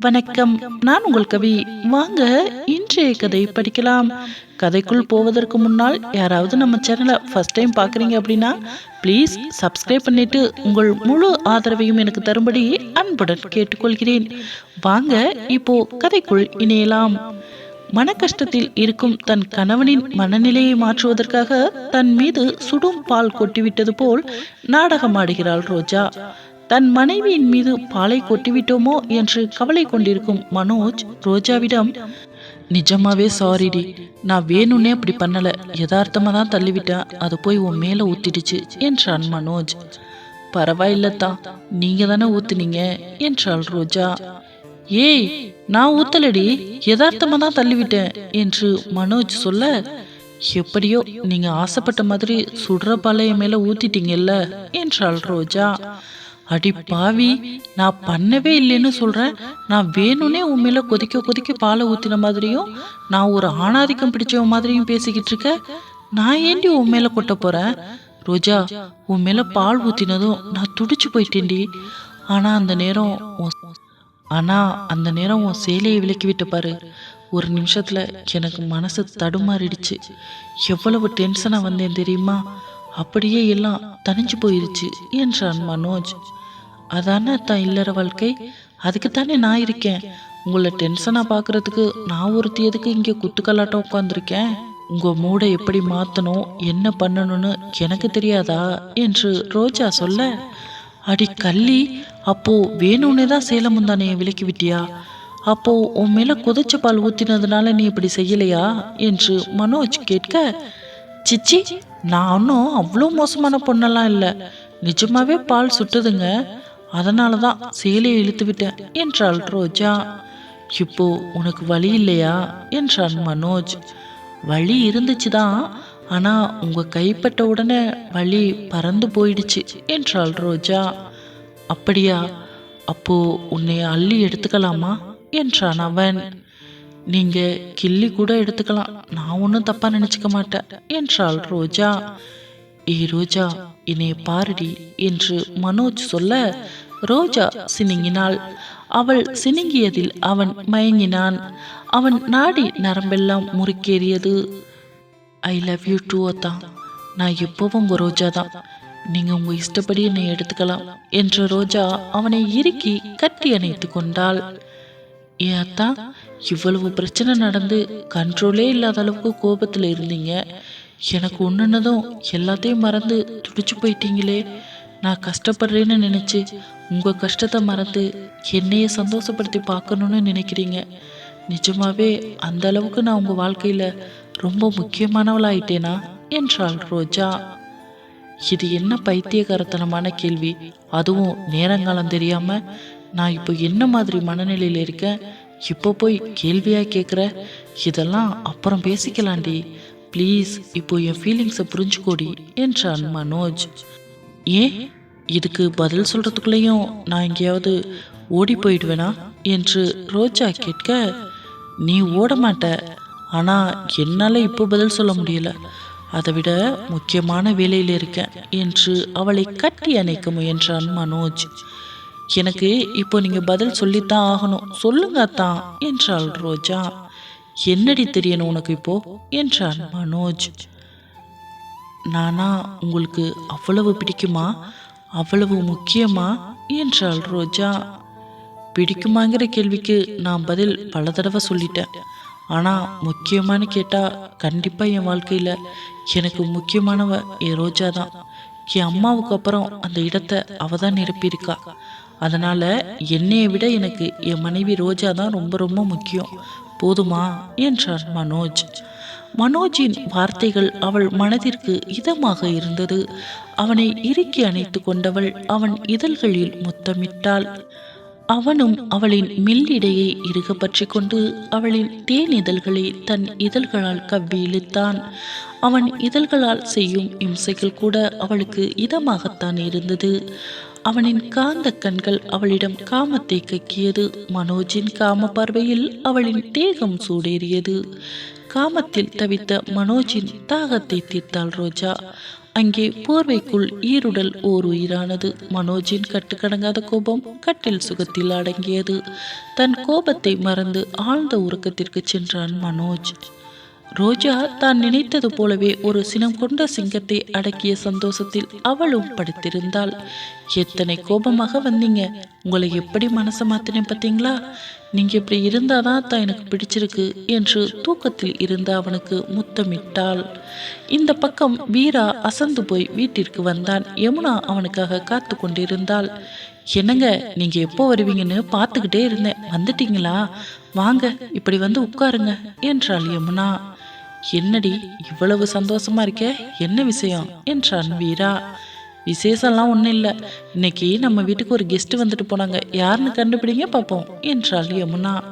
வணக்கம். நான் உங்கள் கவி. வாங்க இன்றைய கதை படிக்கலாம். கதைக்குள் போவதற்கு முன்னால் யாராவது நம்ம சேனலை ஃபர்ஸ்ட் டைம் பார்க்குறீங்க அப்படின்னா ப்ளீஸ் சப்ஸ்கிரைப் பண்ணிட்டு உங்கள் முழு ஆதரவையும் எனக்கு தரும்படி அன்புடன் கேட்டுக்கொள்கிறேன். வாங்க இப்போ கதைக்குள் இணையலாம். மன கஷ்டத்தில் இருக்கும் தன் கணவனின் மனநிலையை மாற்றுவதற்காக தன் மீது சுடும் பால் கொட்டிவிட்டது போல் நாடகமாடுகிறாள் ரோஜா. தன் மனைவியின் மீது பாலை கொட்டிவிட்டோமோ என்று கவலை கொண்டிருக்கும் மனோஜ் ரோஜாவிடம் நிஜமாவே சாரிடி நான் வேணும்னே அப்படி பண்ணல. யதார்த்தமாக தான் தள்ளிவிட்டேன். அது போய் உன் மேலே ஊத்திடுச்சு என்றான் மனோஜ். பரவாயில்லத்தா. நீங்க தானே ஊத்துனீங்க என்றாள் ரோஜா. ஏய் நான் ஊத்தலடி. யதார்த்தமாக தான் தள்ளிவிட்டேன் என்று மனோஜ் சொல்ல எப்படியோ நீங்க ஆசைப்பட்ட மாதிரி சுடுற பாலைய மேல ஊத்திட்டீங்கல்ல என்றாள் ரோஜா. அடி பாவி நான் பண்ணவே இல்லைன்னு சொல்கிறேன் நான் வேணும்னே உன் கொதிக்க கொதிக்க பாலை ஊற்றின மாதிரியும் நான் ஒரு ஆணாதிக்கம் பிடிச்ச மாதிரியும் பேசிக்கிட்டு இருக்க. நான் ஏண்டி உன் மேலே கொட்ட போகிறேன் ரோஜா உன் மேலே பால் ஊற்றினதும் நான் துடிச்சு போயிட்டேன்டி. ஆனால் அந்த நேரம் உன் அந்த நேரம் உன் சேலையை விலக்கி விட்டு பாரு. ஒரு நிமிஷத்தில் எனக்கு மனசு தடுமாறிடுச்சு. எவ்வளவு டென்ஷனாக வந்தேன் தெரியுமா? அப்படியே எல்லாம் தனிஞ்சு போயிருச்சு என்றான் மனோஜ். அதானே தான் இல்லற வாழ்க்கை? அதுக்குத்தானே நான் இருக்கேன். உங்களை டென்ஷனாக பார்க்கறதுக்கு நான் ஒருத்தி எதுக்கு இங்கே குத்துக்கலாட்டம் உட்காந்துருக்கேன் உங்கள் மூடை எப்படி மாற்றணும் என்ன பண்ணணும்னு எனக்கு தெரியாதா? என்று ரோஜா சொல்ல அடி கள்ளி அப்போ வேணும்னே தான் சேலமும் தானே விலக்கி விட்டியா? அப்போ உன் மேல கொதிச்ச பால் ஊத்தினதுனால நீ இப்படி செய்யலையா? என்று மனோஜ் கேட்க சிச்சி நான் ஒன்றும் அவ்வளோ மோசமான பொண்ணெல்லாம் இல்லை. நிஜமாவே பால் சுட்டுதுங்க. அதனால தான் சேலையை இழுத்து விட்டேன் என்றாள் ரோஜா. இப்போ உனக்கு வழி இல்லையா? என்றான் மனோஜ். வழி இருந்துச்சு தான் ஆனால் உங்கள் கைப்பட்ட உடனே வழி பறந்து போயிடுச்சு என்றாள் ரோஜா. அப்படியா? அப்போ உன்னை அள்ளி எடுத்துக்கலாமா? என்றான் அவன். நீங்கள் கிள்ளி கூட எடுத்துக்கலாம் நான் ஒன்றும் தப்பாக நினச்சிக்க மாட்டேன் என்றாள் ரோஜா. ஏ ரோஜா என்னை பாரடி என்று மனோஜ் சொல்ல ரோஜா சினுங்கினாள். அவள் சினுங்கியதில் அவன் மயங்கினான். அவன் நாடி நரம்பெல்லாம் முறுக்கேறியது. ஐ லவ் யூ டூ தான் நான் எப்பவும் உங்க ரோஜா தான். நீங்க உங்க இஷ்டப்படி என்னை எடுத்துக்கலாம் என்ற ரோஜா அவனை இறுக்கி கட்டி அணைத்து கொண்டாள். ஏ அத்தா இவ்வளவு பிரச்சனை நடந்து கண்ட்ரோலே இல்லாத அளவுக்கு கோபத்தில் இருந்தீங்க. எனக்கு ஒன்றுனதும் எல்லாத்தையும் மறந்து துடிச்சு போயிட்டீங்களே. நான் கஷ்டப்படுறேன்னு நினச்சி உங்கள் கஷ்டத்தை மறந்து என்னையே சந்தோஷப்படுத்தி பார்க்கணுன்னு நினைக்கிறீங்க. நிஜமாவே அந்த அளவுக்கு நான் உங்கள் வாழ்க்கையில் ரொம்ப முக்கியமானவளாயிட்டேனா? என்றாள் ரோஜா. இது என்ன பைத்தியகாரத்தனமான கேள்வி. அதுவும் நேரங்காலம் தெரியாமல் நான் இப்போ என்ன மாதிரி மனநிலையில் இருக்கேன்? இப்போ போய் கேள்வியாக கேட்குற இதெல்லாம் அப்புறம் பேசிக்கலாண்டி. ப்ளீஸ் இப்போ என் ஃபீலிங்ஸை புரிஞ்சுக்கோடி என்றான் மனோஜ். ஏன்? இதுக்கு பதில் சொல்கிறதுக்குள்ளேயும் நான் எங்கேயாவது ஓடி போயிடுவேனா? என்று ரோஜா கேட்க நீ ஓட மாட்ட. ஆனால் என்னால் இப்போ பதில் சொல்ல முடியல. அதை விட முக்கியமான வேலையில் இருக்கேன் என்று அவளை கட்டி அணைக்க முயன்றான் மனோஜ். எனக்கு இப்போ நீங்கள் பதில் சொல்லித்தான் ஆகணும். சொல்லுங்க அத்தான் என்றாள் ரோஜா. என்னடி தெரியணும் உனக்கு இப்போ? என்றான் மனோஜ். நானா உங்களுக்கு அவ்வளவு பிடிக்குமா? அவ்வளவு முக்கியமா? என்றாள் ரோஜா. பிடிக்குமாங்கிற கேள்விக்கு நான் பதில் பல தடவை சொல்லிட்டேன். ஆனால் முக்கியமானு கேட்டால் கண்டிப்பாக என் வாழ்க்கையில் எனக்கு முக்கியமானவ என் ரோஜா தான். என் அம்மாவுக்கு அப்புறம் அந்த இடத்த அவ தான் நிரப்பியிருக்கா. அதனால் என்னையை விட எனக்கு என் மனைவி ரோஜா தான் ரொம்ப ரொம்ப முக்கியம். போதுமா? என்றார் மனோஜ். மனோஜின் வார்த்தைகள் அவள் மனதிற்கு இதமாக இருந்தது. அவனை இறுக்கி அணைத்து கொண்டவள் அவன் இதழ்களில் முத்தமிட்டாள். அவனும் அவளின் மில்லிடையை இறுக பற்றி கொண்டு அவளின் தேன் இதழ்களை தன் இதழ்களால் கவ்வி இழுத்தான். அவன் இதழ்களால் செய்யும் இம்சைகள் கூட அவளுக்கு இதமாகத்தான் இருந்தது. அவனின் காந்த கண்கள் அவளிடம் காமத்தை கக்கியது மனோஜின் காம பார்வையில் அவளின் தேகம் சூடேறியது. காமத்தில் தவித்த மனோஜின் தாகத்தை தீர்த்தாள் ரோஜா. அங்கே போர்வைக்குள் ஈருடல் ஓர் உயிரானது மனோஜின் கட்டுக்கடங்காத கோபம் கட்டில் சுகத்தில் அடங்கியது. தன் கோபத்தை மறந்து ஆழ்ந்த உறக்கத்திற்கு சென்றான் மனோஜ். ரோஜா தான் நினைத்தது போலவே ஒரு சினம் கொண்ட சிங்கத்தை அடக்கிய சந்தோஷத்தில் அவளும் படுத்திருந்தாள். எத்தனை கோபமாக வந்தீங்க? உங்களை எப்படி மனசை மாத்தினேன் பார்த்தீங்களா? நீங்க இப்படி இருந்தாதான் தான் எனக்கு பிடிச்சிருக்கு என்று தூக்கத்தில் இருந்த அவனுக்கு முத்தமிட்டாள். இந்த பக்கம் வீரா அசந்து போய் வீட்டிற்கு வந்தான். யமுனா அவனுக்காக காத்து கொண்டிருந்தாள். என்னங்க நீங்க எப்போ வருவீங்கன்னு பார்த்துக்கிட்டே இருந்தேன். வந்துட்டீங்களா? வாங்க இப்படி வந்து உட்காருங்க என்றாள் யமுனா. என்னடி இவ்வளவு சந்தோஷமா இருக்க? என்ன விஷயம்? என்றான் வீரா. விசேஷம்லாம் ஒன்றும் இல்லை. இன்னைக்கு நம்ம வீட்டுக்கு ஒரு கெஸ்ட் வந்துட்டு போனாங்க. யாருன்னு கண்டுபிடிங்க பார்ப்போம் என்றாள் யமுனா.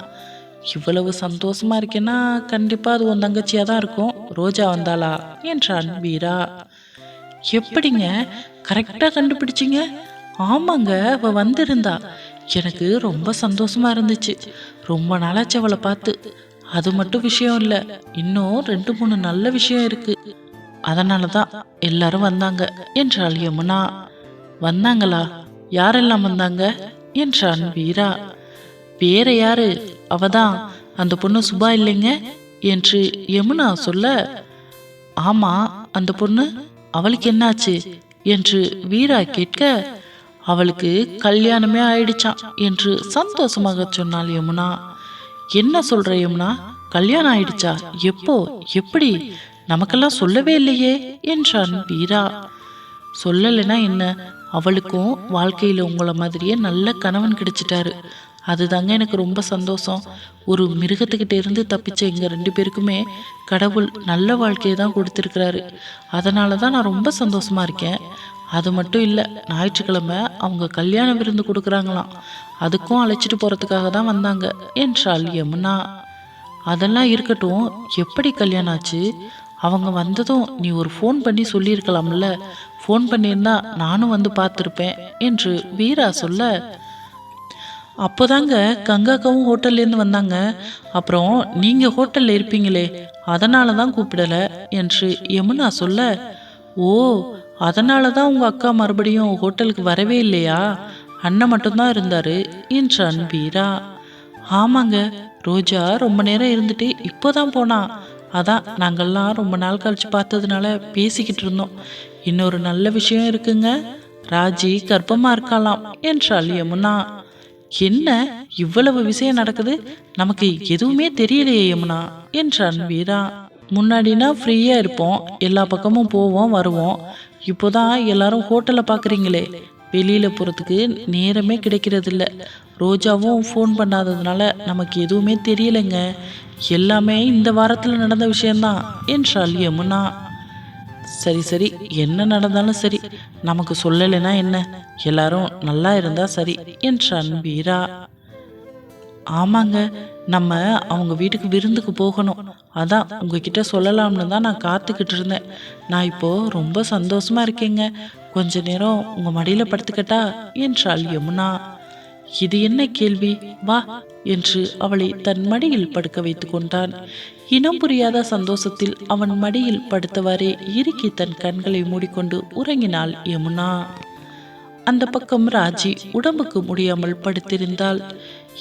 இவ்வளவு சந்தோஷமா இருக்கேன்னா கண்டிப்பா அது உன் தங்கச்சியா தான் இருக்கும். ரோஜா வந்தாளா? என்றான் வீரா. எப்படிங்க? கரெக்டாக கண்டுபிடிச்சிங்க? ஆமாங்க அவ வந்திருந்தா. எனக்கு ரொம்ப சந்தோஷமா இருந்துச்சு. ரொம்ப நாளாச்சு அவளை பார்த்து. அது மட்டும் விஷயம் இல்லை. இன்னும் ரெண்டு மூணு நல்ல விஷயம் இருக்கு. அதனால தான் எல்லாரும் வந்தாங்க என்றாள் யமுனா. வந்தாங்களா? யாரெல்லாம் வந்தாங்க? என்றான் வீரா. வேற யாரு? அவதான் அந்த பொண்ணு சுபா இல்லைங்க? என்று யமுனா சொல்ல ஆமா அந்த பொண்ணு அவளுக்கு என்னாச்சு? என்று வீரா கேட்க அவளுக்கு கல்யாணமே ஆயிடுச்சான் என்று சந்தோஷமாக சொன்னாள் யமுனா. என்ன சொல்ற யமுனா கல்யாணம் ஆயிடுச்சா? எப்போ? எப்படி? நமக்கெல்லாம் சொல்லவே இல்லையே என்றான் வீரா. சொல்லலைன்னா என்ன? அவளுக்கும் வாழ்க்கையில் உங்களை மாதிரியே நல்ல கணவன் கிடைச்சிட்டாரு. அதுதாங்க எனக்கு ரொம்ப சந்தோஷம். ஒரு மிருகத்துக்கிட்ட இருந்து தப்பிச்ச எங்கள் ரெண்டு பேருக்குமே கடவுள் நல்ல வாழ்க்கையை தான் கொடுத்துருக்கிறாரு. அதனால தான் நான் ரொம்ப சந்தோஷமாக இருக்கேன். அது மட்டும் இல்லை ஞாயிற்றுக்கிழமை அவங்க கல்யாண விருந்து கொடுக்குறாங்களாம். அதுக்கும் அழைச்சிட்டு போகிறதுக்காக தான் வந்தாங்க என்றாள் யமுனா. அதெல்லாம் இருக்கட்டும் எப்படி கல்யாணம் ஆச்சு? அவங்க வந்ததும் நீ ஒரு ஃபோன் பண்ணி சொல்லியிருக்கலாம்ல. ஃபோன் பண்ணியிருந்தா நானும் வந்து பார்த்துருப்பேன் என்று வீரா சொல்ல. அப்போதாங்க கங்காக்காவும் ஹோட்டல்லேருந்து வந்தாங்க. அப்புறம் நீங்கள் ஹோட்டலில் இருப்பீங்களே அதனால தான் கூப்பிடலை என்று யமுனா சொல்ல. ஓ அதனால தான் உங்கள் அக்கா மறுபடியும் ஹோட்டலுக்கு வரவே இல்லையா? அண்ணன் மட்டும்தான் இருந்தாரு என்றான் வீரா ஆமாங்க ரோஜா ரொம்ப நேரம் இருந்துட்டு இப்போதான் போனா. அதான் நாங்கள்லாம் ரொம்ப நாள் கழிச்சு பார்த்ததுனால பேசிக்கிட்டு இருந்தோம். இன்னொரு நல்ல விஷயம் இருக்குங்க ராஜி கர்ப்பமா இருக்கலாம் என்றாள் யமுனா. என்ன இவ்வளவு விஷயம் நடக்குது? நமக்கு எதுவுமே தெரியலையே யமுனா என்றான் வீரா முன்னாடினா ஃப்ரீயா இருப்போம் எல்லா பக்கமும் போவோம் வருவோம். இப்போதான் எல்லாரும் ஹோட்டலை பார்க்குறீங்களே வெளியில் போகிறதுக்கு நேரமே கிடைக்கிறதில்ல. ரோஜாவும் ஃபோன் பண்ணாததுனால நமக்கு எதுவுமே தெரியலைங்க. எல்லாமே இந்த வாரத்தில் நடந்த விஷயந்தான் என்றால் யமுனா. சரி சரி என்ன நடந்தாலும் சரி நமக்கு சொல்லலைன்னா என்ன? எல்லாரும் நல்லா இருந்தால் சரி என்றான் வீரா. ஆமாங்க நம்ம அவங்க வீட்டுக்கு விருந்துக்கு போகணும். அதான் உங்ககிட்ட சொல்லலாம்னு தான் நான் காத்துக்கிட்டு இருந்தேன். நான் இப்போ ரொம்ப சந்தோஷமா இருக்கேங்க. கொஞ்ச நேரம் உங்க மடியில படுத்துக்கட்டா? என்றாள் யமுனா. இது என்ன கேள்வி? வா என்று அவளை தன் மடியில் படுக்க வைத்து கொண்டான். இனம் புரியாத சந்தோஷத்தில் அவன் மடியில் படுத்தவாறே இறுக்கி தன் கண்களை மூடிக்கொண்டு உறங்கினாள் யமுனா. அந்த பக்கம் ராஜி உடம்புக்கு முடியாமல் படுத்திருந்தாள்.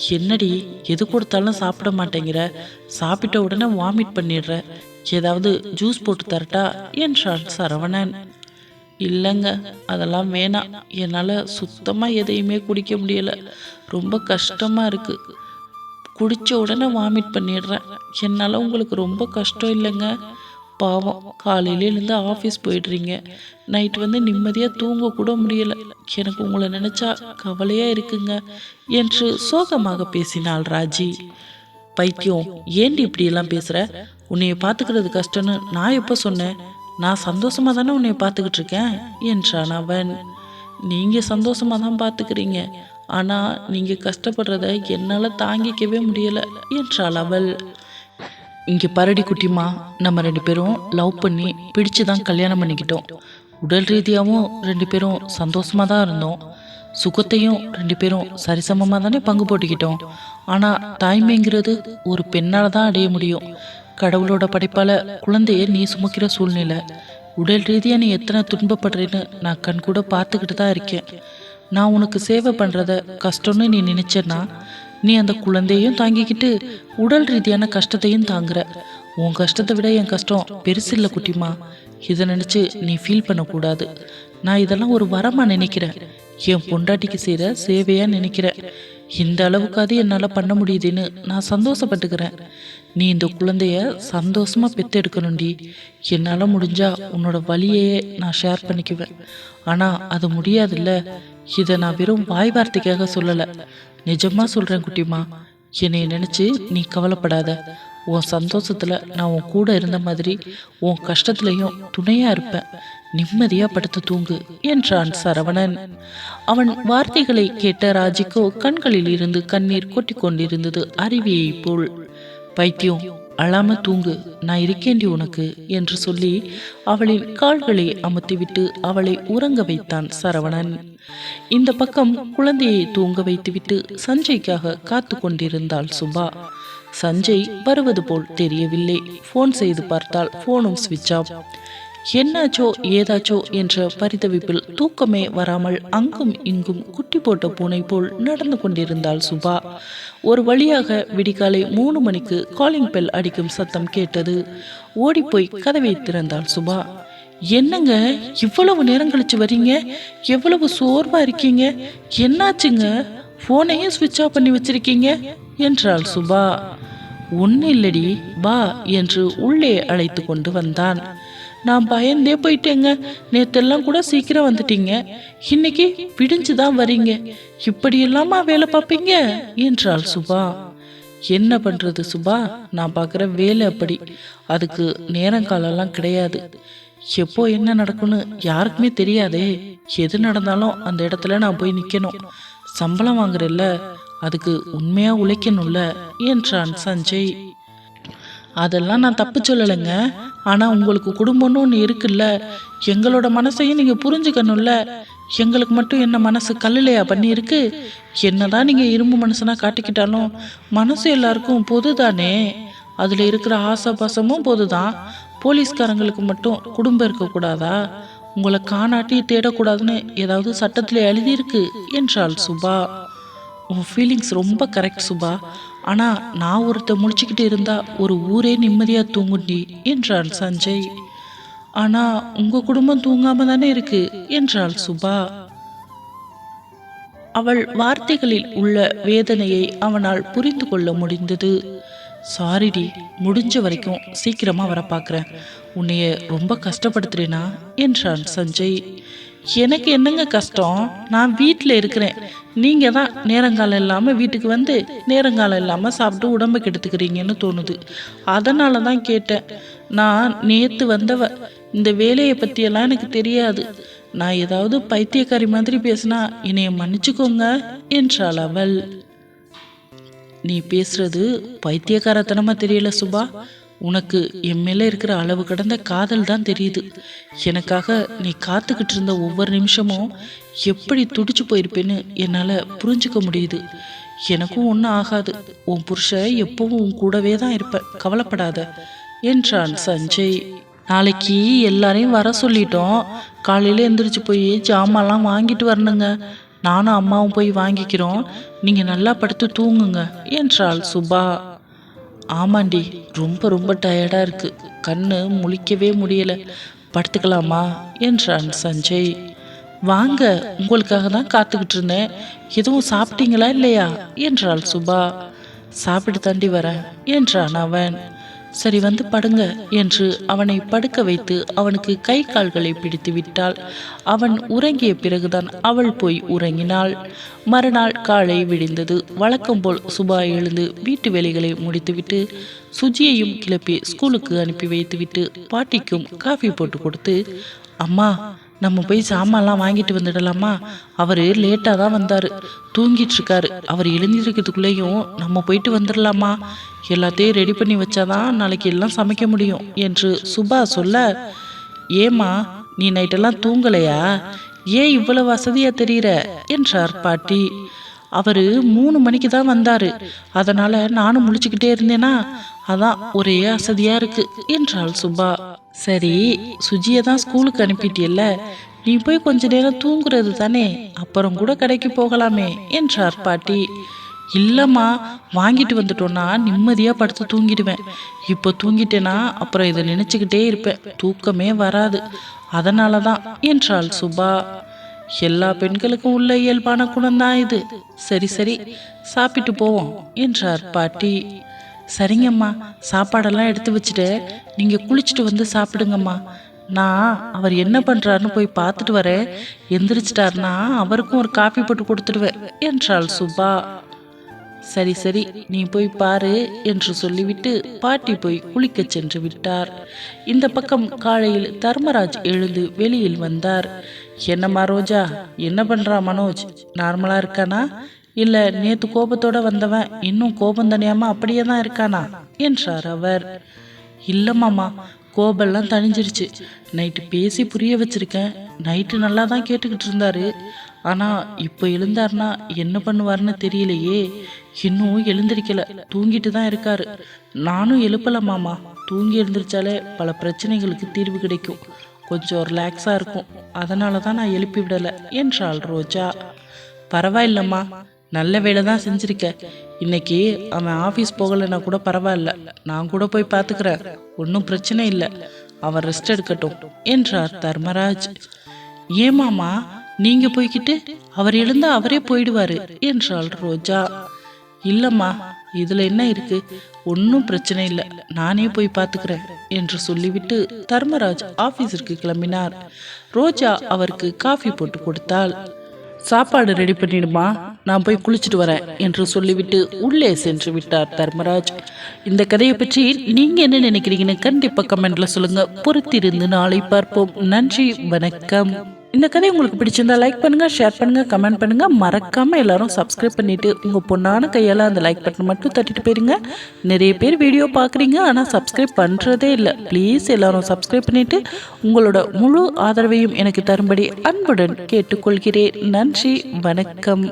என்னடி எது கொடுத்தாலும் சாப்பிட மாட்டேங்கிற? சாப்பிட்ட உடனே வாமிட் பண்ணிடுற. ஏதாவது ஜூஸ் போட்டு தரட்டா? என்றான் சரவணன். இல்லைங்க அதெல்லாம் வேணாம். என்னால் சுத்தமாக எதையுமே குடிக்க முடியல. ரொம்ப கஷ்டமாக இருக்குது குடித்த உடனே வாமிட் பண்ணிடுறேன் என்னால் உங்களுக்கு ரொம்ப கஷ்டம் இல்லைங்க. பாவம். காலையில் எழுந்து ஆஃபீஸ் போயிடுறீங்க. நைட் வந்து நிம்மதியாக தூங்க கூட முடியல. எனக்கு உங்களை நினச்சா கவலையாக இருக்குங்க என்று சோகமாக பேசினாள் ராஜி. பைத்தியம் ஏண்டி இப்படியெல்லாம் பேசுகிற உன்னைய பார்த்துக்கிறது கஷ்டம்னு நான் எப்போ சொன்னேன்? நான் சந்தோஷமாக தானே உன்னைய பார்த்துக்கிட்டு இருக்கேன்? என்றான் அவன். நீங்கள் சந்தோஷமா தான் பார்த்துக்கிறீங்க ஆனால் நீங்கள் கஷ்டப்படுறத என்னால் தாங்கிக்கவே முடியல என்றாள் அவள். இங்கே பரடி குட்டிமா நம்ம ரெண்டு பேரும் லவ் பண்ணி பிடிச்சு தான் கல்யாணம் பண்ணிக்கிட்டோம். உடல் ரீதியாகவும் ரெண்டு பேரும் சந்தோஷமாக தான் இருந்தோம். சுகத்தையும் ரெண்டு பேரும் சரிசமமாக தானே பங்கு போட்டுக்கிட்டோம். ஆனால் தாய்மைங்கிறது ஒரு பெண்ணால் தான் அடைய முடியும். கடவுளோட படைப்பால் குழந்தைய நீ சுமக்கிற சூழ்நிலை. உடல் ரீதியாக நீ எத்தனை துன்பப்படுறேன்னு நான் கண் கூட பார்த்துக்கிட்டு தான் இருக்கேன். நான் உனக்கு சேவை பண்ணுறத கஷ்டம்னு நீ நினச்சேன்னா நீ அந்த குழந்தையும் தாங்கிக்கிட்டு உடல் ரீதியான கஷ்டத்தையும் தாங்குற. உன் கஷ்டத்தை விட என் கஷ்டம் பெருசு இல்லை குட்டிமா இதை நினச்சி நீ ஃபீல் பண்ணக்கூடாது. நான் இதெல்லாம் ஒரு வரமாக நினைக்கிறேன். என் பொண்டாட்டிக்கு செய்கிற சேவையாக நினைக்கிறேன் இந்த அளவுக்காவது என்னால் பண்ண முடியுதுன்னு நான் சந்தோஷப்பட்டுக்கிறேன். நீ இந்த குழந்தைய சந்தோஷமாக பெற்றெடுக்கணும்டி என்னால் முடிஞ்சால் உன்னோட வழியையே நான் ஷேர் பண்ணிக்குவேன். ஆனால் அது முடியாதுல்ல. இதை நான் வெறும் வாய் வார்த்தைக்காக சொல்லலை. நிஜமாக சொல்கிறேன் குட்டிமா என்னை நினச்சி நீ கவலைப்படாத. உன் சந்தோஷத்தில் நான் உன் கூட இருந்த மாதிரி உன் கஷ்டத்துலையும் துணையாக இருப்பேன். நிம்மதியாக படுத்து தூங்கு என்றான் சரவணன். அவன் வார்த்தைகளை கேட்ட ராஜிக்கோ கண்களில் இருந்து கண்ணீர் கொட்டி கொண்டிருந்தது அருவியை போல். பைத்தியம் அழாம தூங்கு நான் இருக்கேண்டி உனக்கு என்று சொல்லி அவளின் கால்களை அமுத்திவிட்டு அவளை உறங்க வைத்தான் சரவணன். இந்த பக்கம் குழந்தையை தூங்க வைத்துவிட்டு சஞ்சய்க்காக காத்து கொண்டிருந்தாள் சுபா. சஞ்சய் வருவது போல் தெரியவில்லை. ஃபோன் செய்து பார்த்தால் ஃபோனும் ஸ்விட்ச் ஆஃப் என்னாச்சோ ஏதாச்சோ என்ற பரிதவிப்பில் தூக்கமே வராமல் அங்கும் இங்கும் குட்டி போட்ட பூனை போல் நடந்து கொண்டிருந்தாள் சுபா. ஒரு வழியாக விடிகாலை மூணு மணிக்கு காலிங் பெல் அடிக்கும் சத்தம் கேட்டது. ஓடிப்போய் கதவை திறந்தாள் சுபா. என்னங்க இவ்வளவு நேரம் கழிச்சு வரீங்க? எவ்வளவு சோர்வா இருக்கீங்க? என்னாச்சுங்க? போனையும் சுவிட்ச் ஆஃப் பண்ணி வச்சிருக்கீங்க? என்றாள் சுபா. ஒன்னில்லடி வா என்று உள்ளே அழைத்து கொண்டு வந்தான். நான் பயந்தே போயிட்டேங்க. நேத்தெல்லாம் கூட சீக்கிரம் வந்துட்டீங்க. இன்னைக்கு விடிஞ்சு தான் வரீங்க. இப்படி இல்லாமா வேலை பார்ப்பீங்க? என்றாள் சுபா. என்ன பண்றது சுபா? நான் பார்க்குற வேலை அப்படி. அதுக்கு நேரங்காலம்லாம் கிடையாது. எப்போ என்ன நடக்கும்னு யாருக்குமே தெரியாதே. எது நடந்தாலும் அந்த இடத்துல நான் போய் நிற்கணும் சம்பளம் வாங்குறல்ல. அதுக்கு உண்மையா உழைக்கணும்ல என்றான் சஞ்சய். அதெல்லாம் நான் தப்பு சொல்லலைங்க. ஆனால் உங்களுக்கு குடும்பம்னு ஒன்று இருக்குல்ல. எங்களோட மனசையும் நீங்கள் புரிஞ்சுக்கணும்ல. எங்களுக்கு மட்டும் என்ன மனசு கல்லுலையா பண்ணியிருக்கு? என்னதான் நீங்கள் இரும்பு மனசுனா காட்டிக்கிட்டாலும் மனசு எல்லாருக்கும் பொது தானே அதில் இருக்கிற ஆசை பாசமும் பொது தான் போலீஸ்காரங்களுக்கு மட்டும் குடும்பம் இருக்கக்கூடாதா உங்களை காணாட்டி தேடக்கூடாதுன்னு ஏதாவது சட்டத்தில் எழுதியிருக்கு என்றாள் சுபா. உன் ஃபீலிங்ஸ் ரொம்ப கரெக்ட் சுபா. ஆனால் நான் ஒருத்த முடிச்சுக்கிட்டு இருந்தா ஒரு ஊரே நிம்மதியாக தூங்குண்டி என்றான் சஞ்சய். ஆனால் உங்கள் குடும்பம் தூங்காம தானே இருக்கு என்றாள் சுபா. அவள் வார்த்தைகளில் உள்ள வேதனையை அவனால் புரிந்து கொள்ள முடிந்தது. சாரிடி முடிஞ்ச வரைக்கும் சீக்கிரமாக வர பார்க்குறேன் உன்னைய ரொம்ப கஷ்டப்படுத்துறேனா? என்றான் சஞ்சய். எனக்கு என்னங்க கஷ்டம்? நான் வீட்டில் இருக்கிறேன். நீங்கள் தான் நேரங்காலம் இல்லாமல் வீட்டுக்கு வந்து நேரங்காலம் இல்லாமல் சாப்பிட்டு உடம்பு கெடுத்துக்கிறீங்கன்னு தோணுது. அதனால தான் கேட்டேன். நான் நேற்று வந்தவ இந்த வேலையை பற்றியெல்லாம் எனக்கு தெரியாது. நான் ஏதாவது பைத்தியக்காரி மாதிரி பேசினா என்னைய மன்னிச்சுக்கோங்க என்றாள் அவள். நீ பேசுறது பைத்தியக்காரத்தனமா தெரியல சுபா. உனக்கு என் மேல இருக்கிற அளவு கடந்த காதல் தான் தெரியுது. எனக்காக நீ காத்துக்கிட்டு இருந்த ஒவ்வொரு நிமிஷமும் எப்படி துடிச்சு போயிருப்பேன்னு என்னால் புரிஞ்சுக்க முடியுது. எனக்கும் ஒன்றும் ஆகாது. உன் புருஷன் எப்பவும் உன் கூடவே தான் இருப்பேன் கவலைப்படாத என்றான் சஞ்சய். நாளைக்கு எல்லாரையும் வர சொல்லிட்டோம். காலையில் எந்திரிச்சு போய் ஜாமான்லாம் வாங்கிட்டு வரணுங்க. நானும் அம்மாவும் போய் வாங்கிக்கிறோம். நீங்கள் நல்லா படுத்து தூங்குங்க என்றாள் சுபா. ஆமாண்டி ரொம்ப ரொம்ப டயர்டாக இருக்கு. கண்ணு முழிக்கவே முடியல. படுத்துக்கலாமா? என்றான் சஞ்சய். வாங்க உங்களுக்காக தான் காத்துக்கிட்டு இருந்தேன். எதுவும் சாப்பிட்டீங்களா இல்லையா? என்றாள் சுபா. சாப்பிட்டு தாண்டி வரேன் என்றான் அவன். சரி வந்து படுங்க என்று அவனை படுக்க வைத்து அவனுக்கு கை கால்களை பிடித்து விட்டாள். அவன் உறங்கிய பிறகுதான் அவள் போய் உறங்கினாள். மறுநாள் காலை விடிந்தது. வழக்கம் போல் சுபா எழுந்து வீட்டு வேலைகளை முடித்துவிட்டு சுஜியையும் கிளப்பி ஸ்கூலுக்கு அனுப்பி வைத்துவிட்டு பாட்டிக்கும் காஃபி போட்டு கொடுத்து அம்மா நம்ம போய் சாமான்லாம் வாங்கிட்டு வந்துடலாமா? அவர் லேட்டாக தான் வந்தார். தூங்கிட்டு இருக்காரு அவர் எழுந்திருக்கிறதுக்குள்ளேயும் நம்ம போயிட்டு வந்துடலாமா? எல்லாத்தையும் ரெடி பண்ணி வச்சாதான் நாளைக்கு எல்லாம் சமைக்க முடியும் என்று சுபா சொல்ல ஏமா நீ நைட்டெல்லாம் தூங்கலையா? ஏன் இவ்வளவு வசதியா தெரியுற? என்றார் பாட்டி. அவர் மூணு மணிக்கு தான் வந்தார். அதனால் நானும் முழிச்சுக்கிட்டே இருந்தேனா அதான் ஒரே அசதியாக இருக்கு என்றாள் சுபா. சரி சுஜியை தான் ஸ்கூலுக்கு அனுப்பிட்டியல்ல நீ போய் கொஞ்ச நேரம் தூங்குறது தானே அப்புறம் கூட கடைக்கு போகலாமே என்றார் பாட்டி. இல்லைம்மா வாங்கிட்டு வந்துட்டோன்னா நிம்மதியாக படுத்து தூங்கிடுவேன். இப்போ தூங்கிட்டேனா அப்புறம் இதை நினச்சிக்கிட்டே இருப்பேன் தூக்கமே வராது. அதனால தான் என்றாள் சுபா. எல்லா பெண்களுக்கும் உள்ள இயல்பான குணம்தான் இது. சரி சரி சாப்பிட்டு போவோம் என்றார் பாட்டி. சரிங்கம்மா சாப்பாடெல்லாம் எடுத்து வச்சுட்டு நீங்கள் குளிச்சுட்டு வந்து சாப்பிடுங்கம்மா. நான் அவர் என்ன பண்ணுறாருன்னு போய் பார்த்துட்டு வரேன். எந்திரிச்சிட்டாருன்னா அவருக்கும் ஒரு காஃபி போட்டு கொடுத்துடுவேன் என்றாள் சுபா. சரி சரி நீ போய் பாரு என்று சொல்லிவிட்டு பாட்டி போய் குளிக்கச் சென்று விட்டார். இந்த பக்கம் காலையில் தர்மராஜ் எழுந்து வெளியில் வந்தார். என்னம்மா ரோஜா என்ன பண்றா மனோஜ்? நார்மலா இருக்கானா? இல்ல நேத்து கோபத்தோட வந்தவன் இன்னும் கோபம் தனியாம அப்படியே தான் இருக்கானா? என்றார் அவர். இல்லம்மாமா கோபெல்லாம் தணிஞ்சிருச்சு. நைட்டு பேசி புரிய வச்சிருக்கேன். நைட்டு நல்லா தான் கேட்டுக்கிட்டு இருந்தாரு. ஆனால் இப்போ எழுந்தார்னா என்ன பண்ணுவார்னு தெரியலையே. இன்னும் எழுந்திருக்கல. தூங்கிட்டு தான் இருக்காரு. நானும் எழுப்பலை மாமா. தூங்கி எழுந்திரிச்சாலே பல பிரச்சனைகளுக்கு தீர்வு கிடைக்கும். கொஞ்சம் ரிலாக்ஸாக இருக்கும். அதனால தான் நான் எழுப்பி விடலை என்றாள் ரோஜா. பரவாயில்லம்மா. நல்ல வேலை தான் செஞ்சிருக்க. இன்னைக்கு அவன் ஆஃபீஸ் போகலைன்னா கூட பரவாயில்ல. நான் கூட போய் பார்த்துக்கிறேன் ஒன்றும் பிரச்சனை இல்லை. அவன் ரெஸ்ட் எடுக்கட்டும் என்றார் தர்மராஜ். ஏமாமா நீங்க போய்கிட்டு அவர் எழுந்தா அவரே போயிடுவாரு என்றாள் ரோஜா. இல்லம்மா இதுல என்ன இருக்கு? ஒன்றும் பிரச்சனை இல்லை. நானே போய் பார்த்துக்கிறேன் என்று சொல்லிவிட்டு தர்மராஜ் ஆபீஸிற்கு கிளம்பினார். ரோஜா அவருக்கு காஃபி போட்டு கொடுத்தாள். சாப்பாடு ரெடி பண்ணிடுமா? நான் போய் குளிச்சுட்டு வரேன் என்று சொல்லிவிட்டு உள்ளே சென்று விட்டார் தர்மராஜ். இந்த கதையை பற்றி நீங்க என்ன நினைக்கிறீங்கன்னு கண்டிப்பா கமெண்ட்ல சொல்லுங்க. பொறுத்திருந்து நாளை பார்ப்போம். நன்றி வணக்கம். இந்த கதை உங்களுக்கு பிடிச்சிருந்தா லைக் பண்ணுங்க ஷேர் பண்ணுங்க கமெண்ட் பண்ணுங்க. மறக்காம எல்லாரும் சப்ஸ்கிரைப் பண்ணிட்டு உங்க பொண்ணான கையால அந்த லைக் பட்டன் மட்டும் தட்டிட்டு போயிருங்க. நிறைய பேர் வீடியோ பார்க்குறீங்க ஆனால் சப்ஸ்கிரைப் பண்ணுறதே இல்லை. ப்ளீஸ் எல்லாரும் சப்ஸ்கிரைப் பண்ணிட்டு உங்களோட முழு ஆதரவையும் எனக்கு தரும்படி அன்புடன் கேட்டுக்கொள்கிறேன். நன்றி வணக்கம்.